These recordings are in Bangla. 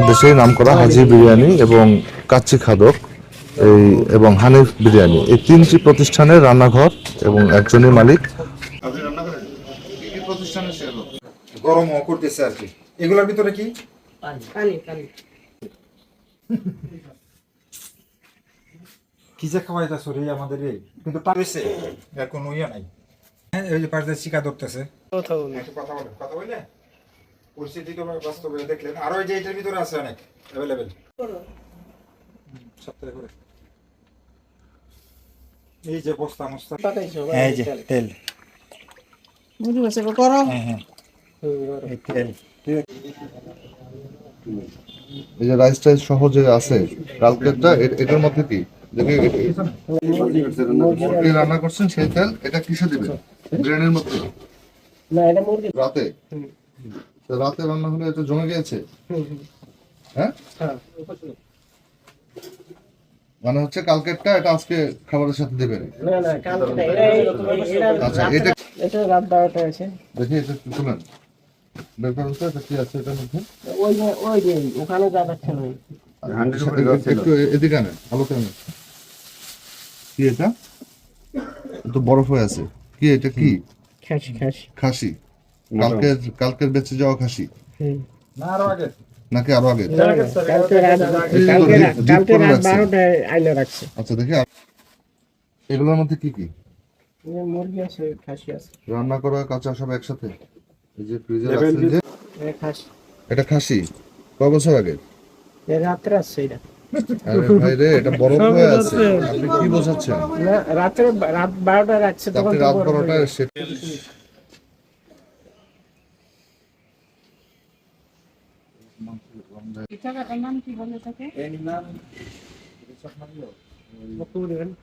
সারা দেশেই নামকরা হাজি বিরিয়ানি এবং কাচ্চি খাদক এই এবং হানিফ বিরিয়ানি। এই তিনটি প্রতিষ্ঠানের রান্নাঘর এবং একজনই মালিক। করতেছে আর কি। এগুলোর ভিতরে কি? যে সরি আমাদের এই? কিন্তু পারেছে এর কোনো ইয়ে নাই। হ্যাঁ এই যে পাশে শিকা ধরতেছে। কথা বলে কথা বললে পরিস্থিতি তো বাস্তবে দেখলেন। আরও এই যে এটার ভিতরে আছে অনেক অ্যাভেলেবেল সপ্তাহে করে। এই যে বস্তা মস্তা। এই যে তেল। বুঝি বসে গরম হ্যাঁ হ্যাঁ। এই তেল। এই যে রাইস টাইস সহ যে আছে কালকেরটা এটার মধ্যে কি? রান্না করছেন সেই তেল এটা কিসে দিবেন? বিরিয়ানির মধ্যে? না এটা মুরগি রাতে? রাতে রান্না হলে এটা জমে গিয়েছে? হ্যাঁ? হ্যাঁ মানে হচ্ছে কালকেরটা এটা আজকে খাবারের সাথে দেবেন না না কালকে না, এটা এটা আচ্ছা এটা এটা রাত বারোটা আছে। দেখি এটা একটু তুলেন। বের করুন তো এটা কি আছে এটার মধ্যে? ওই ওই যে ওখানে যা দেখছেন ওই। একটু এদিকে আনেন আলোতে আনেন। কি এটা? তো বরফ হয়ে আছে। কি এটা কি? খাসি খাসি। খাসি। কালকের কালকের বেঁচে যাওয়া খাসি। না আরও আগে। নাকি আরও আগে? আচ্ছা দেখি এগুলোর মধ্যে কি কি? মুরগি আছে খাসি আছে। রান্না করা কাঁচা সব একসাথে? এই যে ফ্রিজে Level যে এটা খাসি? কয় বছর আগে? রাত্রে আছে এটা। আরে ভাই রে এটা বরফ হয়ে আছে। আপনি কি বোঝাচ্ছেন? না রাত্রে রাত বারোটায় রাখছে তখন রাত বরফ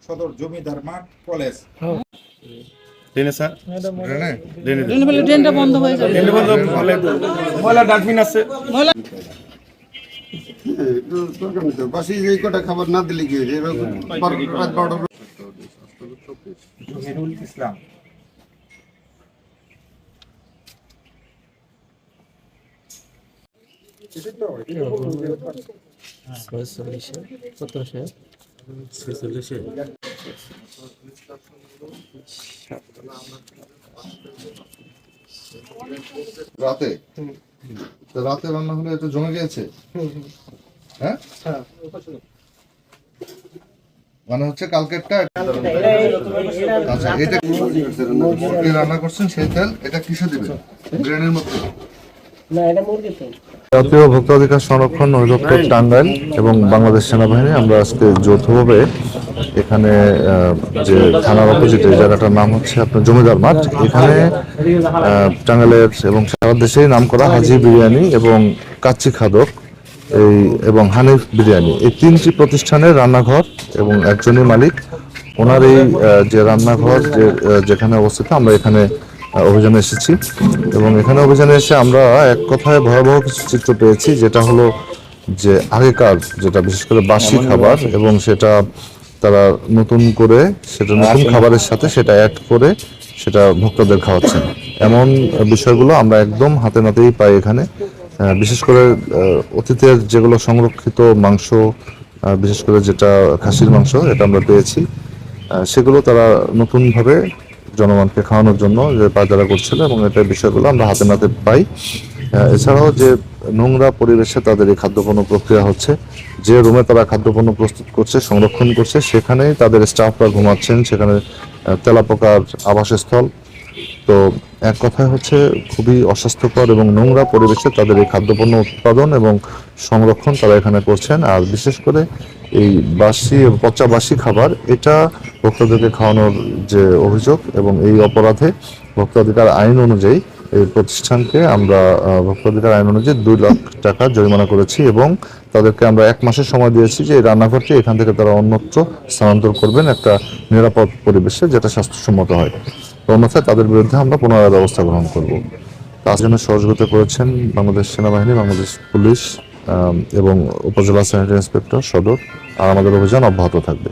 সদর জমিদার মাঠ কলেজ ট্রেনে স্যার ট্রেনে? ট্রেনে বলে ট্রেনটা বন্ধ হয়ে যাবে ট্রেনে বন্ধ ফলে ময়লা ডাস্টবিন আছে বাসি এই কটা খাবার না দিলে কি হয়েছে এরকম বারোটা ইসলাম রাতে? রাতে রান্না হলে এটা জমে গিয়েছে? হ্যাঁ? মানে হচ্ছে কালকেরটা আচ্ছা এটা রান্না করছেন? সেই তেল? এটা কিসে দিবেন? বিরিয়ানির মধ্যে? জাতীয় ভোক্তাধিকার সংরক্ষণ অধিদপ্তর টাঙ্গাইল এবং বাংলাদেশ সেনাবাহিনী, আমরা আজকে যৌথভাবে এখানে যে থানার অপোজিটে জায়গাটার নাম হচ্ছে আপনার জমিদার মাঠ। এখানে টাঙ্গাইলের এবং সারা দেশেই নাম করা হাজি বিরিয়ানি এবং কাচ্চি খাদক, এই এবং হানিফ বিরিয়ানি। এই তিনটি প্রতিষ্ঠানের রান্নাঘর এবং একজনই মালিক। ওনার এই যে রান্নাঘর যে যেখানে অবস্থিত, আমরা এখানে অভিযানে এসেছি। এবং এখানে অভিযানে এসে আমরা এক কথায় ভয়াবহ কিছু চিত্র পেয়েছি যেটা হলো যে আগেকার যেটা বিশেষ করে বাসি খাবার এবং সেটা তারা নতুন করে সেটা নতুন খাবারের সাথে সেটা অ্যাড করে সেটা ভক্তদের খাওয়াচ্ছেন। এমন বিষয়গুলো আমরা একদম হাতে নাতেই পাই এখানে। বিশেষ করে অতীতের যেগুলো সংরক্ষিত মাংস বিশেষ করে যেটা খাসির মাংস এটা আমরা পেয়েছি। সেগুলো তারা নতুনভাবে জনগণকে খাওয়ানোর জন্য যে বাজারা করছিল এবং এটা বিষয়গুলো আমরা হাতে নাতে পাই। এছাড়াও যে নোংরা পরিবেশে তাদের এই খাদ্যপণ্য প্রক্রিয়া হচ্ছে, যে রুমে তারা খাদ্যপণ্য প্রস্তুত করছে, সংরক্ষণ করছে, সেখানেই তাদের স্টাফরা ঘুমাচ্ছেন, সেখানে তেলাপোকার আবাসস্থল তো এক কথায় হচ্ছে খুবই অস্বাস্থ্যকর এবং নোংরা পরিবেশে তাদের এই খাদ্যপণ্য উৎপাদন এবং সংরক্ষণ তারা এখানে করছেন। আর বিশেষ করে এই বাসি পচা বাসি খাবার, এটা ভোক্তাদেরকে খাওয়ানোর যে অভিযোগ এবং এই অপরাধে ভোক্তাধিকার আইন অনুযায়ী এই প্রতিষ্ঠানকে আমরা ভোক্তাধিকার আইন অনুযায়ী দুই লাখ টাকা জরিমানা করেছি এবং তাদেরকে আমরা এক মাসের সময় দিয়েছি যে এই রান্নাঘরটি এখান থেকে তারা অন্যত্র স্থানান্তর করবেন একটা নিরাপদ পরিবেশে যেটা স্বাস্থ্যসম্মত হয়। অন্যথায় তাদের বিরুদ্ধে আমরা পুনরায় ব্যবস্থা গ্রহণ করব। তার জন্য সহযোগিতা করেছেন বাংলাদেশ সেনাবাহিনী, বাংলাদেশ পুলিশ এবং উপজেলা স্যানিটারি ইন্সপেক্টর সদর, আর আমাদের অভিযান অব্যাহত থাকবে।